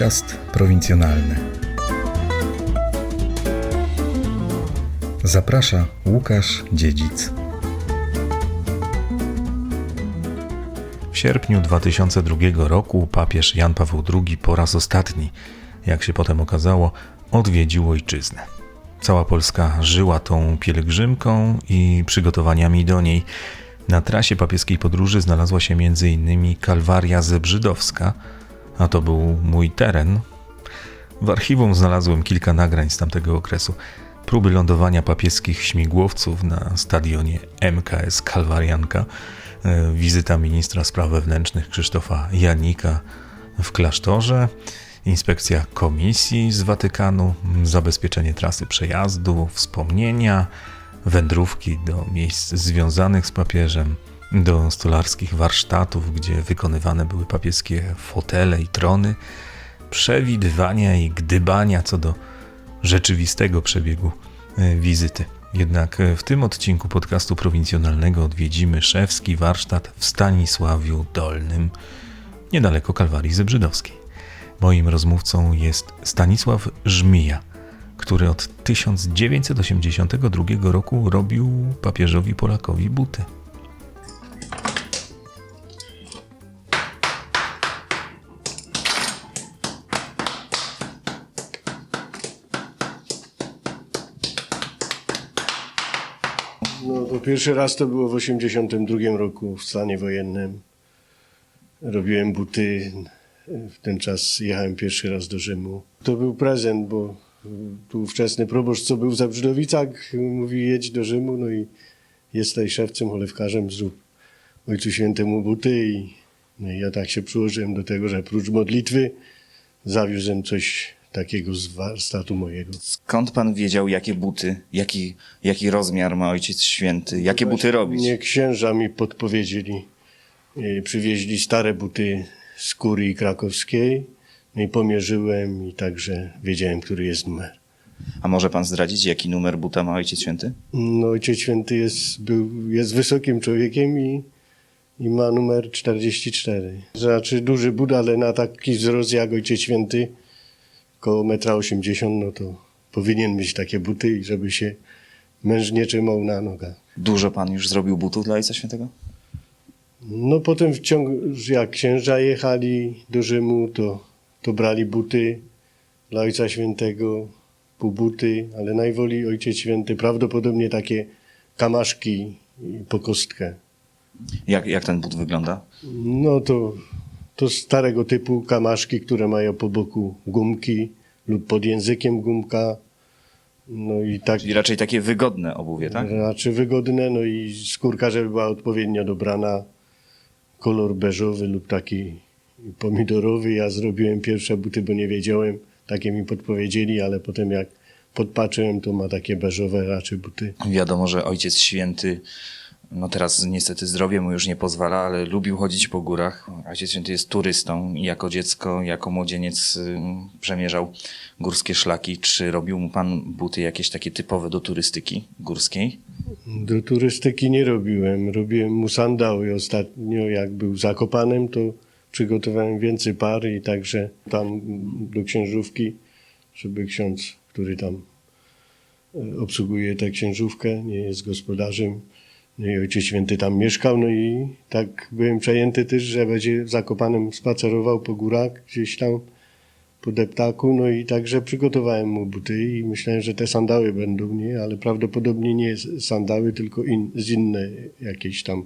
Podcast prowincjonalny. Zaprasza Łukasz Dziedzic. W sierpniu 2002 roku papież Jan Paweł II po raz ostatni, jak się potem okazało, odwiedził ojczyznę. Cała Polska żyła tą pielgrzymką i przygotowaniami do niej. Na trasie papieskiej podróży znalazła się m.in. Kalwaria Zebrzydowska, a to był mój teren. W archiwum znalazłem kilka nagrań z tamtego okresu. Próby lądowania papieskich śmigłowców na stadionie MKS Kalwarianka, e, wizyta ministra spraw wewnętrznych Krzysztofa Janika w klasztorze, inspekcja komisji z Watykanu, zabezpieczenie trasy przejazdu, wspomnienia, wędrówki do miejsc związanych z papieżem, do stolarskich warsztatów, gdzie wykonywane były papieskie fotele i trony, przewidywania i gdybania co do rzeczywistego przebiegu e, wizyty. Jednak e, w tym odcinku podcastu prowincjonalnego odwiedzimy szewski warsztat w Stanisławiu Dolnym, niedaleko Kalwarii Zebrzydowskiej. Moim rozmówcą jest Stanisław Żmija, który od 1982 roku robił papieżowi Polakowi buty. No to pierwszy raz to było w 82 roku w stanie wojennym. Robiłem buty. W ten czas jechałem pierwszy raz do Rzymu. To był prezent, bo tu ówczesny proboszcz, co był w Zabrzydowicach, mówi jedź do Rzymu, no i jesteś szewcem, cholewkarzem, zrób Ojcu Świętemu buty i, no i ja tak się przyłożyłem do tego, że prócz modlitwy zawiózłem coś takiego z warsztatu mojego. Skąd pan wiedział, jakie buty, jaki, jaki rozmiar ma Ojciec Święty, jakie buty robić? Nie księża mi podpowiedzieli. Yy, Przywieźli stare buty z kurii krakowskiej. No i pomierzyłem i także wiedziałem, który jest numer. A może pan zdradzić, jaki numer buta ma Ojciec Święty? No, Ojciec Święty jest, był, jest wysokim człowiekiem i, i ma numer 44. Znaczy duży but, ale na taki wzrost jak Ojciec Święty, koło 1,80 m, no to powinien mieć takie buty, i żeby się męż nie trzymał na nogach. Dużo pan już zrobił butów dla Ojca Świętego? No potem w ciągu, jak księża jechali do Rzymu, to, to brali buty dla Ojca Świętego, półbuty, ale najwoli Ojciec Święty prawdopodobnie takie kamaszki i po kostkę. Jak, jak ten but wygląda? No to, to starego typu kamaszki, które mają po boku gumki lub pod językiem gumka. No i tak Czyli raczej takie wygodne obuwie, tak? Znaczy wygodne, no i skórka, żeby była odpowiednio dobrana. Kolor beżowy lub taki pomidorowy. Ja zrobiłem pierwsze buty, bo nie wiedziałem. Takie mi podpowiedzieli, ale potem jak podpatrzyłem, to ma takie beżowe raczej buty. Wiadomo, że Ojciec Święty, no teraz niestety zdrowie mu już nie pozwala, ale lubił chodzić po górach. Ojciec Święty jest turystą i jako dziecko, jako młodzieniec przemierzał górskie szlaki. Czy robił mu pan buty jakieś takie typowe do turystyki górskiej? Do turystyki nie robiłem. Robiłem mu sandały. Ostatnio jak był zakopanem, to przygotowałem więcej par i także tam do księżówki, żeby ksiądz, który tam e, obsługuje tę księżówkę, nie jest gospodarzem, no i Ojciec Święty tam mieszkał, no i tak byłem przejęty też, że będzie w Zakopanem spacerował po górach, gdzieś tam po deptaku, no i także przygotowałem mu buty i myślałem, że te sandały będą, nie? Ale prawdopodobnie nie sandały, tylko in, z inne jakieś tam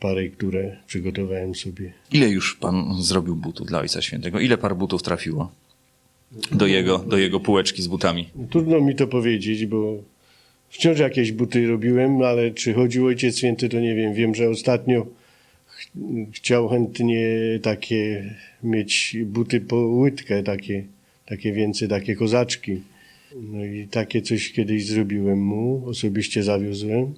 pary, które przygotowałem sobie. Ile już pan zrobił butów dla Ojca Świętego? Ile par butów trafiło do jego, do jego półeczki z butami? Trudno mi to powiedzieć, bo wciąż jakieś buty robiłem, ale czy chodził Ojciec Święty, to nie wiem. Wiem, że ostatnio ch- chciał chętnie takie mieć buty po łydkę, takie, takie więcej, takie kozaczki. No i takie coś kiedyś zrobiłem mu, osobiście zawiozłem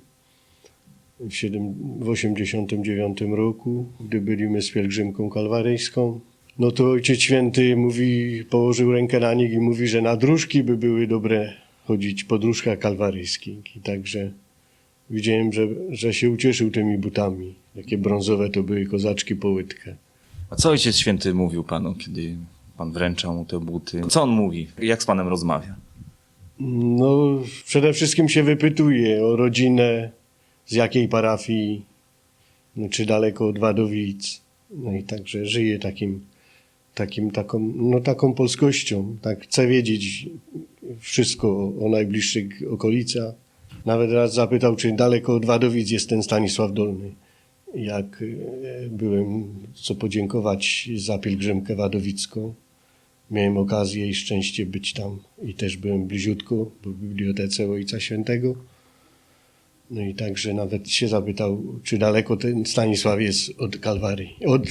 w, 7, w 89 roku, gdy byliśmy z pielgrzymką kalwaryjską. No to Ojciec Święty mówi, położył rękę na nich i mówi, że na dróżki by były dobre chodzić po dróżkach kalwaryjskich. I także widziałem, że, że się ucieszył tymi butami. Takie brązowe to były kozaczki po łydkę. A co Ojciec Święty mówił panu, kiedy Pan wręczał mu te buty. Co on mówi? Jak z panem rozmawia? No, przede wszystkim się wypytuje o rodzinę, z jakiej parafii, no, czy daleko od Wadowic. No i także żyje takim, takim, taką, no, taką polskością. Tak chce wiedzieć wszystko o, o najbliższych okolicach. Nawet raz zapytał, czy daleko od Wadowic jest ten Stanisław Dolny. Jak e, byłem, co podziękować za pielgrzymkę wadowicką. Miałem okazję i szczęście być tam i też byłem bliziutko w bibliotece Ojca Świętego. No i także nawet się zapytał, czy daleko ten Stanisław jest od Kalwarii, od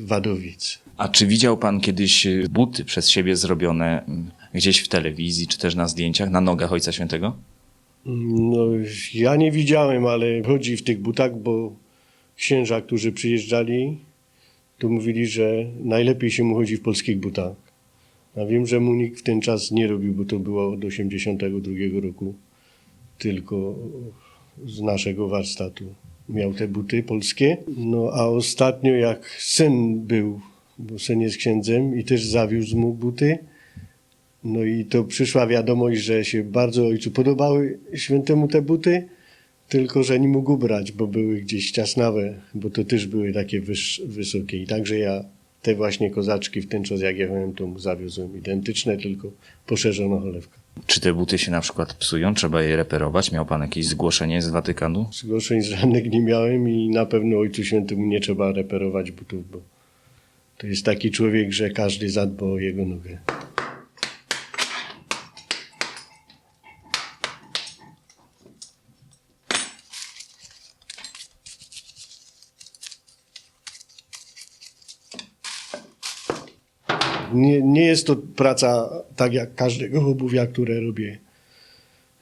Wadowic. A czy widział pan kiedyś buty przez siebie zrobione mm, gdzieś w telewizji, czy też na zdjęciach, na nogach Ojca Świętego? No, ja nie widziałem, ale chodzi w tych butach, bo księża, którzy przyjeżdżali, to mówili, że najlepiej się mu chodzi w polskich butach. A wiem, że mu nikt w ten czas nie robił, bo to było od 82 roku, tylko z naszego warsztatu. Miał te buty polskie. No a ostatnio jak syn był, bo syn jest księdzem i też zawiózł mu buty, no i to przyszła wiadomość, że się bardzo ojcu podobały świętemu te buty, tylko że nie mógł brać, bo były gdzieś ciasnawe, bo to też były takie wysokie. I także ja te właśnie kozaczki w ten czas jak jechałem, to mu zawiozłem identyczne, tylko poszerzono cholewka. Czy te buty się na przykład psują? Trzeba je reperować? Miał pan jakieś zgłoszenie z Watykanu? Zgłoszeń żadnych nie miałem i na pewno ojcu świętemu nie trzeba reperować butów, bo to jest taki człowiek, że każdy zadba o jego nogę. Nie, nie jest to praca tak jak każdego obuwia, które robię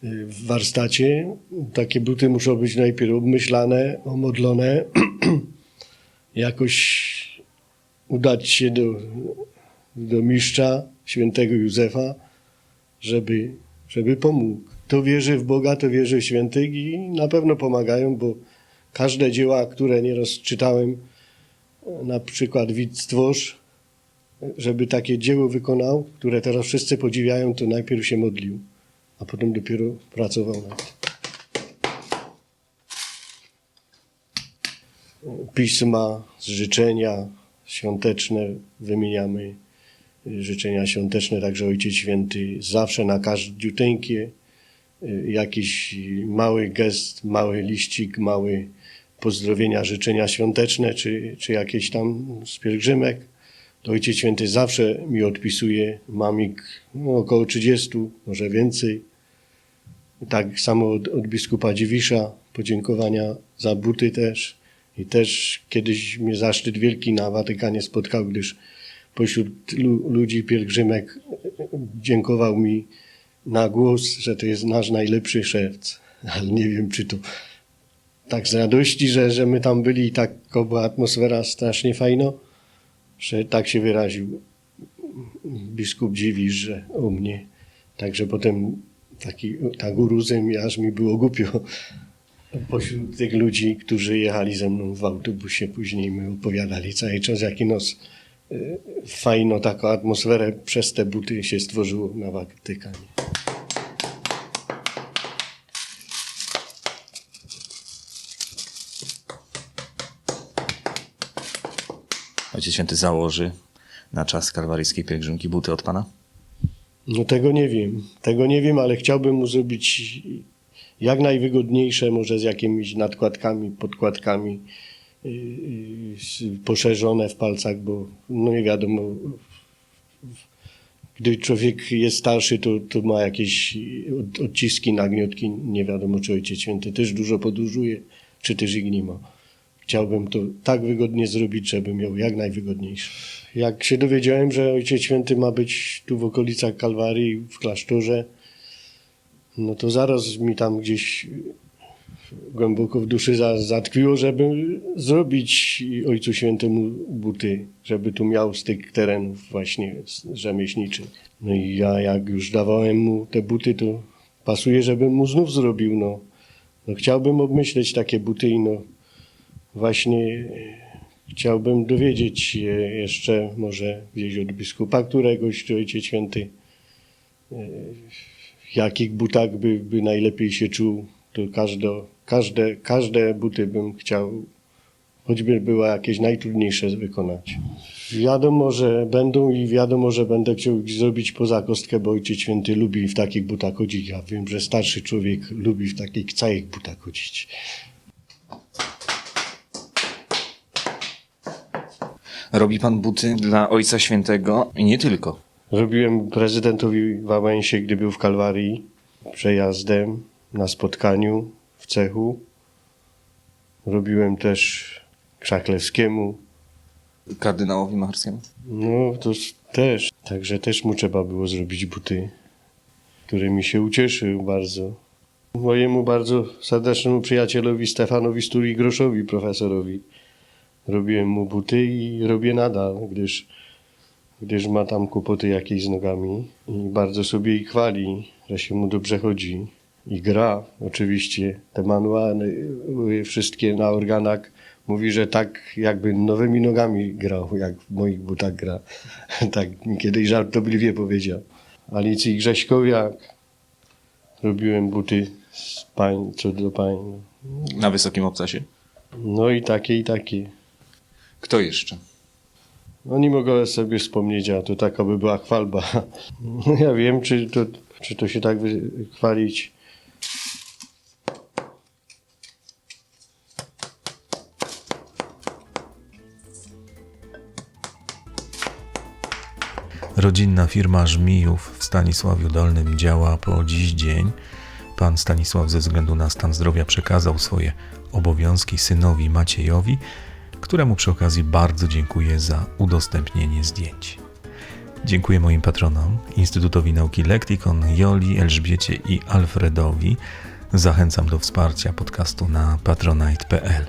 y, w warsztacie. Takie buty muszą być najpierw obmyślane, omodlone, jakoś udać się do, do mistrza świętego Józefa, żeby, żeby pomógł. To wierzy w Boga, to wierzy w świętych i na pewno pomagają, bo każde dzieła, które nieraz czytałem, na przykład Widz Stwórz, żeby takie dzieło wykonał, które teraz wszyscy podziwiają, to najpierw się modlił, a potem dopiero pracował nad. Pisma, życzenia świąteczne wymieniamy, życzenia świąteczne, także Ojciec Święty zawsze na każdziuteńkie jakiś mały gest, mały liścik, mały pozdrowienia, życzenia świąteczne, czy, czy jakieś tam z pielgrzymek to Ojciec Święty zawsze mi odpisuje. Mam ich no, około 30, może więcej. Tak samo od, od biskupa Dziwisza podziękowania za buty też. I też kiedyś mnie zaszczyt wielki na Watykanie spotkał, gdyż pośród lu, ludzi pielgrzymek dziękował mi na głos, że to jest nasz najlepszy szewc. Ale nie wiem, czy to tak z radości, że, że my tam byli i tak była atmosfera strasznie fajna że tak się wyraził biskup Dziwisz, że u mnie. Także potem taki, tak uruzem, aż mi było głupio pośród tych ludzi, którzy jechali ze mną w autobusie. Później my opowiadali cały czas, jaki nos y, fajno taką atmosferę przez te buty się stworzyło na Watykanie. Ojciec Święty założy na czas kalwaryjskiej pielgrzymki buty od pana? No tego nie wiem. Tego nie wiem, ale chciałbym mu zrobić jak najwygodniejsze, może z jakimiś nadkładkami, podkładkami yy, yy, poszerzone w palcach, bo no nie wiadomo, gdy człowiek jest starszy, to, to ma jakieś od- odciski, nagniotki, nie wiadomo czy Ojciec Święty też dużo podróżuje, czy też ich nie ma. Chciałbym to tak wygodnie zrobić, żeby miał jak najwygodniejsze. Jak się dowiedziałem, że Ojciec Święty ma być tu w okolicach Kalwarii, w klasztorze, no to zaraz mi tam gdzieś głęboko w duszy za- zatkwiło, żeby zrobić Ojcu Świętemu buty, żeby tu miał z tych terenów właśnie rzemieślniczych. No i ja jak już dawałem mu te buty, to pasuje, żebym mu znów zrobił, no. no chciałbym obmyśleć takie buty i no właśnie chciałbym dowiedzieć się jeszcze może gdzieś od biskupa któregoś, czy Ojciec Święty, e, jakich butach by, by najlepiej się czuł. To każde, każde, każde buty bym chciał, choćby były jakieś najtrudniejsze wykonać. Wiadomo, że będą i wiadomo, że będę chciał zrobić poza kostkę, bo Ojciec Święty lubi w takich butach chodzić. Ja wiem, że starszy człowiek lubi w takich całych butach chodzić. Robi pan buty dla Ojca Świętego i nie tylko. Robiłem prezydentowi Wałęsie, gdy był w Kalwarii, przejazdem na spotkaniu w cechu. Robiłem też Krzaklewskiemu. Kardynałowi Macharskiemu. No, to też. Także też mu trzeba było zrobić buty, którymi się ucieszył bardzo. Mojemu bardzo serdecznemu przyjacielowi Stefanowi Stuli Groszowi, profesorowi, robiłem mu buty i robię nadal, gdyż, gdyż ma tam kłopoty jakieś z nogami i bardzo sobie ich chwali, że się mu dobrze chodzi. I gra oczywiście, te manuale y, wszystkie na organach mówi, że tak jakby nowymi nogami grał, jak w moich butach gra. tak mi kiedyś żartobliwie powiedział. Alicji Grześkowiak robiłem buty z pań, co do pań. Na wysokim obcasie. No i takie, i takie. Kto jeszcze? No nie mogę sobie wspomnieć, a to taka by była chwalba. No ja wiem, czy to, czy to się tak chwalić. Rodzinna firma Żmijów w Stanisławiu Dolnym działa po dziś dzień. Pan Stanisław ze względu na stan zdrowia przekazał swoje obowiązki synowi Maciejowi, któremu przy okazji bardzo dziękuję za udostępnienie zdjęć. Dziękuję moim patronom, Instytutowi Nauki Lektikon, Joli, Elżbiecie i Alfredowi. Zachęcam do wsparcia podcastu na patronite.pl.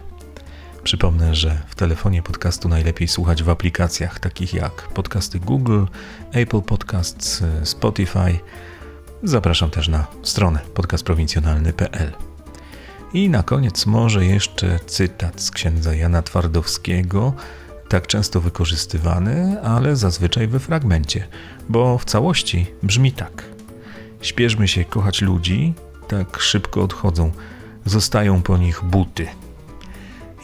Przypomnę, że w telefonie podcastu najlepiej słuchać w aplikacjach takich jak podcasty Google, Apple Podcasts, Spotify. Zapraszam też na stronę podcastprowincjonalny.pl. I na koniec może jeszcze cytat z księdza Jana Twardowskiego, tak często wykorzystywany, ale zazwyczaj we fragmencie, bo w całości brzmi tak. Śpieszmy się kochać ludzi, tak szybko odchodzą, zostają po nich buty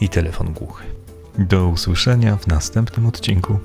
i telefon głuchy. Do usłyszenia w następnym odcinku.